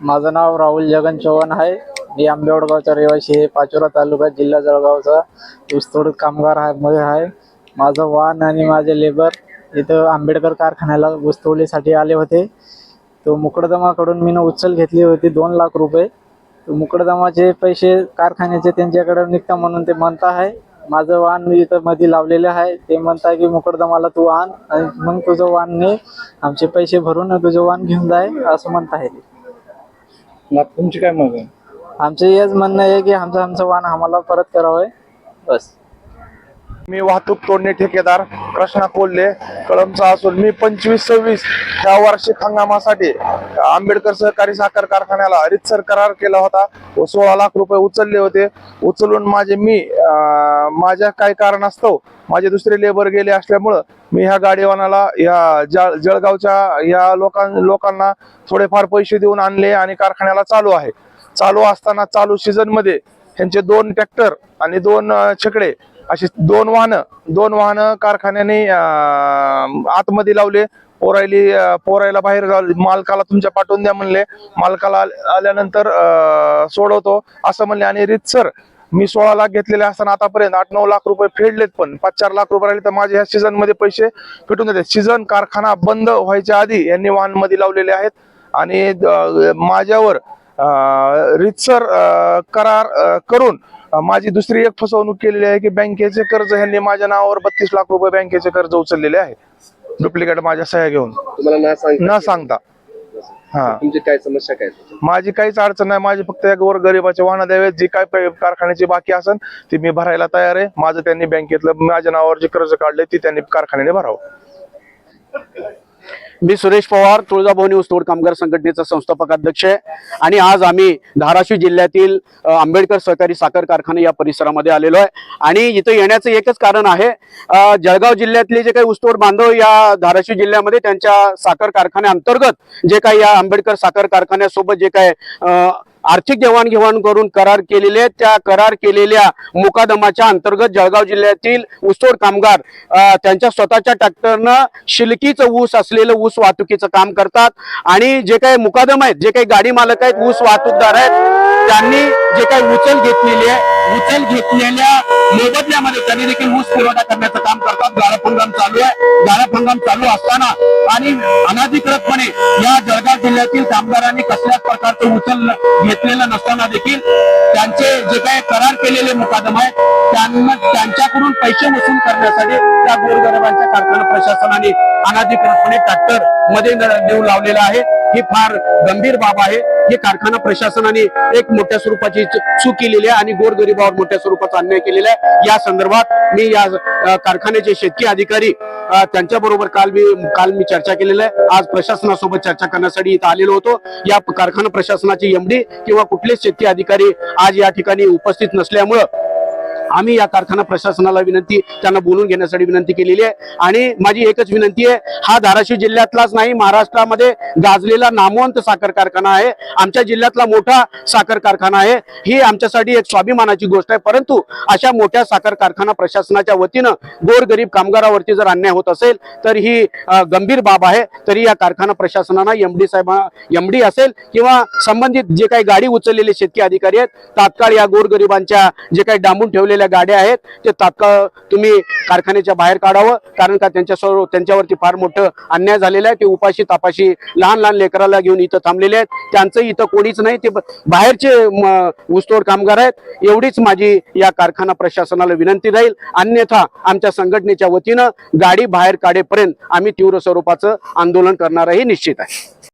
माझं नाव राहुल जगन चव्हाण आहे. मी आंबेवडगावचा रहिवासी आहे. पाचोरा तालुका जिल्हा जळगावचा ऊसतोड कामगार आहे मध्ये आहे. माझं वाहन आणि माझे लेबर इथं आंबेडकर कारखान्याला ऊसतोडीसाठी आले होते. तो मुकडदमाकडून मी उचल घेतली होती दोन लाख रुपये. मुकडदमाचे पैसे कारखान्याचे त्यांच्याकडे निघता म्हणून ते म्हणत आहे. माझं वाहन मी इथं मध्ये लावलेलं आहे. ते म्हणताय की मुकडदमाला तू आण आणि मग तुझं वाहनने आमचे पैसे भरून तुझं वाहन घेऊन जाय असं म्हणत आहे मग तुमची काय मग? आहे आमचं हेच म्हणणं आहे की आमचं आमचं वाहन आम्हाला परत करावं बस. मी वाहतूक तोडणे ठेकेदार कृष्णा कोल्हे कळमचा असून मी पंचवीस सव्वीस ह्या वार्षिक हंगामासाठी आंबेडकर सहकारी साखर कारखान्याला रितसर करार केला होता व सोळा लाख रुपये उचलले होते. उचलून माझे मी माझ्या काही कारणास्तव माझे दुसरे लेबर गेले असल्यामुळं मी ह्या गाडीवानाला या जळ जळगावच्या या लोकां लोकांना थोडेफार पैसे देऊन आणले आणि कारखान्याला चालू आहे. चालू असताना चालू सीझनमध्ये ह्यांचे दोन ट्रॅक्टर आणि दोन छकडे अशी दोन वाहनं दोन वाहनं कारखान्याने आतमध्ये लावले. पोरायली पोरायला बाहेर मालकाला तुमच्या पाठवून द्या म्हणले. मालकाला आल्यानंतर सोडवतो. असं म्हणले आणि रितसर मी सोळा लाख घेतलेले असताना आतापर्यंत आठ नऊ लाख रुपये फेडलेत पण पाच चार लाख रुपये राहिले तर माझे ह्या सीझनमध्ये पैसे भेटून देते. सीझन कारखाना बंद व्हायच्या आधी यांनी वाहनमध्ये लावलेले आहेत. आणि माझ्यावर रितसर करार करून माझी दुसरी एक फसवणूक केलेली आहे की बँकेचे कर्ज ह्यांनी माझ्या नावावर बत्तीस लाख रुपये बँकेचे कर्ज उचललेले आहे. डुप्लिकेट माझ्या सह्या घेऊन. तुम्हाला ना सांग न सांगता. हा. तुमची काय समस्या काय? माझी काहीच अडचण नाही. माझी फक्त एक वर गरीबाचे वाहन द्यावेत. जी काय कारखान्याची बाकी असेल ती मी भरायला तयार आहे. माझं त्यांनी बँकेतलं माझ्या नावावर जे कर्ज काढले ती त्यांनी कारखान्याने भरावं. मी सुरेश पवार तुळजाभवानी ऊसतोड कामगार संघटनेचा संस्थापक अध्यक्ष आहे. आणि आज आम्ही धाराशिव जिल्ह्यातील आंबेडकर सहकारी साखर कारखाना या परिसरामध्ये आलेलो आहे. आणि इथं येण्याचं एकच कारण आहे जळगाव जिल्ह्यातले जे काही ऊसतोड बांधव या धाराशिव जिल्ह्यामध्ये त्यांच्या साखर कारखान्याअंतर्गत जे काही या आंबेडकर साखर कारखान्यासोबत जे काही आर्थिक देवाणघेवाण करून करार केलेले आहेत. त्या करार केलेल्या मुकादमाच्या अंतर्गत जळगाव जिल्ह्यातील ऊसतोड कामगार त्यांच्या स्वतःच्या ट्रॅक्टरनं शिलकीचं ऊस असलेलं ऊस वाहतुकीचं काम करतात. आणि जे काही मुकादम आहेत जे काही गाडी मालक आहेत ऊस वाहतूकदार आहेत त्यांनी जे काही उचल घेतलेली आहे उचल घेतलेल्या मोबदल्यामध्ये त्यांनी देखील ऊस पुरवठा करण्याचं काम करतात. गाळप हंगाम चालू आहे. गाळप हंगाम चालू असताना आणि अनाधिकृतपणे या जळगाव जिल्ह्यातील कामगारांनी कसल्याच प्रकारचं उचल घेतलेलं नसताना देखील त्यांचे जे काही करार केलेले मुकादम आहेत त्यांना त्यांच्याकडून पैसे वसूल करण्यासाठी त्या गोरगरिबांच्या कारखाना प्रशासनाने अनाधिकृतपणे ट्रॅक्टरमध्ये देऊ लावलेला आहे. ही फार गंभीर बाब आहे. हे कारखाना प्रशासनाने एक मोठ्या स्वरूपाची चूक केलेली आहे आणि गोरगरिबावर मोठ्या स्वरूपाचा अन्याय केलेला आहे. या संदर्भात मी या कारखान्याचे शेतकी अधिकारी त्यांच्या बरोबर काल मी काल मी चर्चा केलेली आहे. आज प्रशासनासोबत चर्चा करण्यासाठी इथं आलेलो होतो. या कारखाना प्रशासनाचे एमडी किंवा कुठलेच शेतकी अधिकारी आज या ठिकाणी उपस्थित नसल्यामुळं आम्ही या कारखाना प्रशासनाला विनंती त्यांना बोलून घेण्यासाठी विनंती केलेली आहे. आणि माझी एकच विनंती आहे हा धाराशिव जिल्ह्यातलाच नाही महाराष्ट्रामध्ये गाजलेला नामवंत साखर कारखाना आहे. आमच्या जिल्ह्यातला मोठा साखर कारखाना आहे. ही आमच्यासाठी एक स्वाभिमानाची गोष्ट आहे. परंतु अशा मोठ्या साखर कारखाना प्रशासनाच्या वतीनं गोरगरीब कामगारावरती जर अन्याय होत असेल तर ही गंभीर बाब आहे. तरी या कारखाना प्रशासनानं एमडी साहेब एमडी असेल किंवा संबंधित जे काही गाडी उचललेले शेतकी अधिकारी आहेत तात्काळ या गोरगरिबांच्या जे काही डांबून ठेवलेल्या गाड्या आहेत ते तात्काळ तुम्ही कारखान्याच्या बाहेर काढावं कारण का त्यांच्या सर्व त्यांच्यावरती फार मोठं अन्याय झालेला आहे. ते उपाशी तापाशी लहान लहान लेकराला घेऊन इथं थांबलेले आहेत. त्यांचं इथं कोणीच नाही. ते बाहेरचे ऊसतोड कामगार आहेत. एवढीच माझी या कारखाना प्रशासनाला विनंती राहील. अन्यथा आमच्या संघटनेच्या वतीनं गाडी बाहेर काढेपर्यंत आम्ही तीव्र स्वरूपाचं आंदोलन करणारही निश्चित आहे.